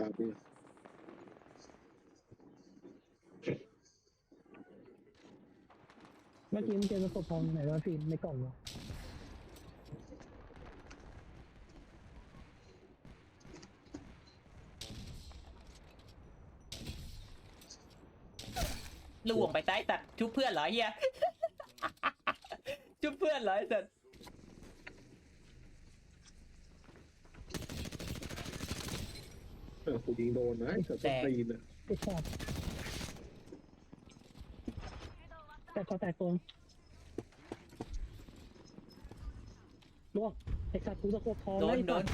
ครับพี่เมื่อกี้มันเจอกระสบทองไหนวะฟิล์มในกล่องวะลวงไปใต้ตัดชุบเพื่อนเหรอเฮีย ชุบเพื่อนเหรอไอ้สัตว์ ออกูยิงโดนนะไอ้สัตว์ต้นตีนอะไอ้สัตว์แต่ก็แตกตรงล่วงไอ้สัตว์กูตะกบทองโดนไอ้โดสันตว์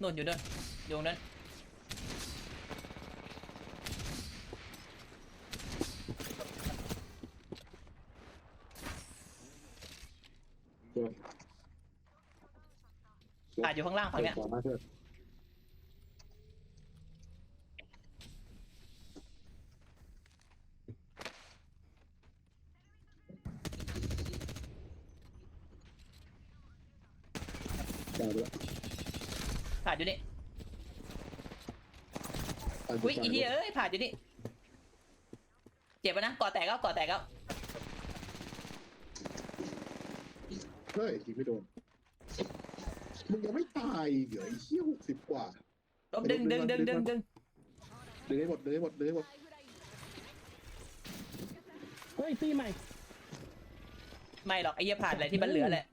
โดนอยู่เดินอยู่ตรงนั้น ตัวขาดอยู่ข้างล่างฝั่งเนี้ยขวามาเถอะได้แล้วขาดอยู่นี่ตายอุ้ยตาอีเหี้ยเอ้ยขาดอยู่นี่เจ็บปะนะก่อแตกแล้วก่อแตกแล้วเฮ้ยยิงไม่โดน มึงยังไม่ตายอีกเหรอไอ้เหี้ยหกสิบกว่าลบดึงดึงดึงดึงดึงดึงให้หมดดึงให้หมดดึงให้หมดเฮ้ยตีใหม่ไม่หรอกไอ้เหี้ยผ่านอะไรที่มันเหลือแหละ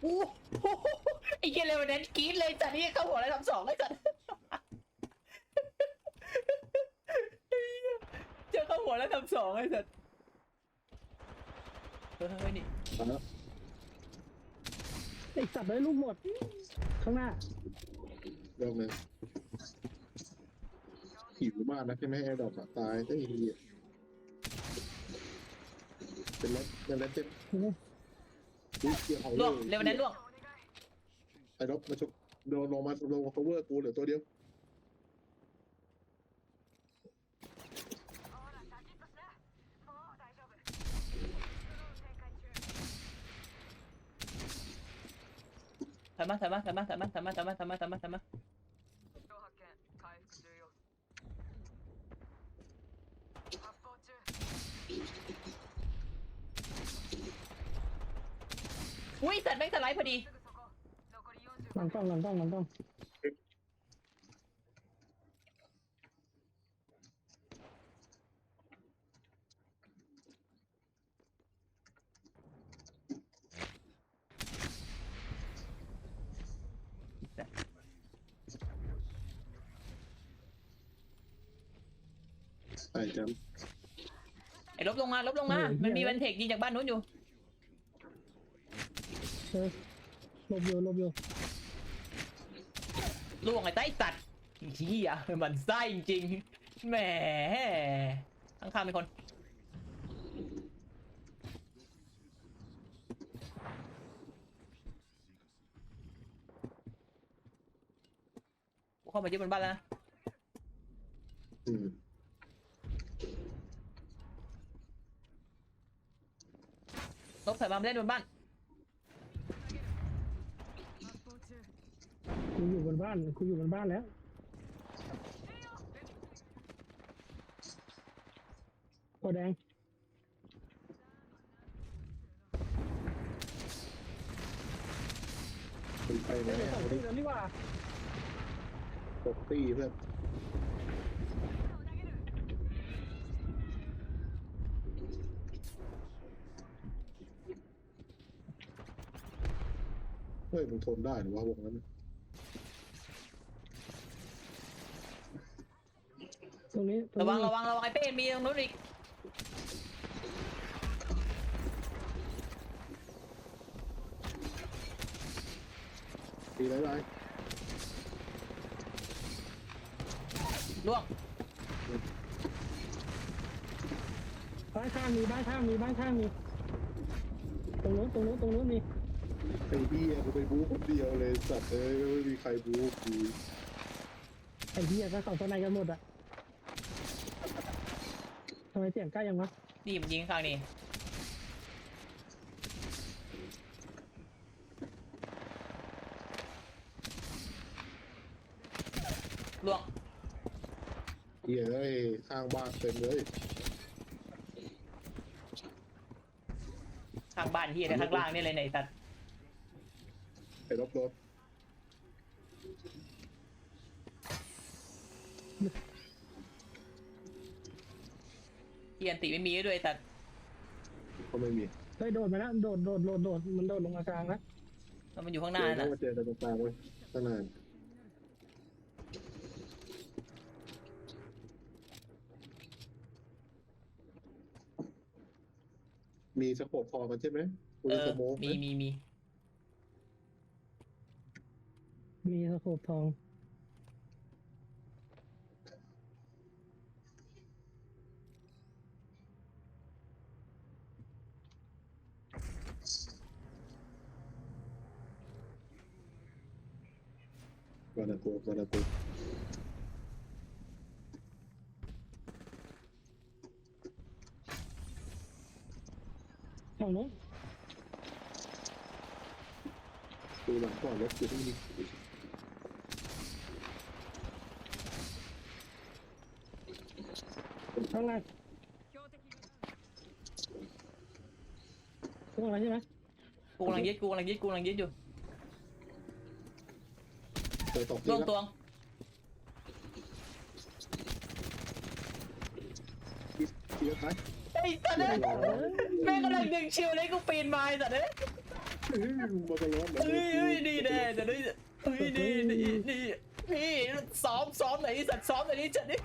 โอ้โหไอ้เหี้ยเลยวันนั้นกรี๊ดเลยจัดนี่เข้าหัวแล้วทำสองเลยจัดเจอเข้าหัวแล้วทำสองไอ้สัตว์ เฮ้ยเฮ้ยนี่มาแล้วไอ้สัตว์ได้ลูกหมด ข้างหน้า เรื่องนึงหิวมากนะที่ไม่ให้ดอกอะตายไอ้เหี้ยเป็นรถเป็นรถเจ็บโอ้โหดูเกียร์ของล่วงเร็ววันนั้นล่วงไอ้รถมาชุบโดนลงมาลงมา cover กูเหลือตัวเดียว ถอยมาถอมาถอมาถอมาถอมาถอมาถอมาถอมาถอมาอุ้ยสัตว์แม่งสไลด์พอดีหลังต้องหลังต้องหลังต้อง ไอ้จไอ้ลบลงมาลบลงมามันมีวันเทคยิงจากบ้านนู้นอยู่เออหลบอยู่หลบอยู่ล่วงไอ้ใต้สัตว์เฮียมันไส้จริงๆแหมข้างๆมีคน เข้ามายึดบนบ้านแล้วนะำอืม ลบใส่บอมเล่นบนบ้านคุยอยู่บนบ้านคุยอยู่บนบ้านแล้วโอแดงไปเลยวไปสนี่หตกตีเพื่อน ฮ้ยมึงทนได้หรือว่าวงนั้นตรงนี้ตระวังนี้ระวังระวังไอ้เป้มีตรงนู้นอีกตีไรไรล่วงบ้านข้างมีบ้านข้างมีบ้านข้างมีตรงนู้นตรงนู้นตรงนู้นมี ไอ้เบี้ยกูไปบู๊คนเดียวเลยสัตว์เอ้ยไม่มีใครบู๊กูไอ้เหี้ยก็สองตัวไหนกันหมดอะทำไมเสียงใกล้ยังวะนี่มันยิงข้างนี้ล่วงเหี้ยเอ้ยข้างบ้านเต็มเลยข้างบ้านที่ในข้างล่างนี่เลยไหนตัด ไอ้รถรถที่อันติไม่มีด้วยตัดก็ไม่มีเฮ้ยโดดมาแล้วโดดโดดโดดโดดมันโดดลงมากลางแล้วมันอยู่ข้างหน้าเจอน่ะมาเจอแต่ตรงกลางไว้ตั้งนานมีสโคปพอกันใช่ไหมคุณเออสโมกไหมีมีมีมี สโคปทองวานาโกวานาโกฝั่งนู้น ดูหลังก่อนรถอยู่ที่นี่ ข้างในข้างในใช่ไหมกูกำลังยิงกูกำลังยิงกูกำลังยิงอยู่ล่วงตวงไอ้สัตว์เนี่ยแม่กำลังดึงเชียวเลยกูปีนไม้สัตว์เนี่ยเฮ้ยเฮ้ยดีแน่แต่นี่เฮ้ยดีดีดีพี่ซ้อมซ้อมไหนสัตว์ซ้อมไหนอยดิจัดนี่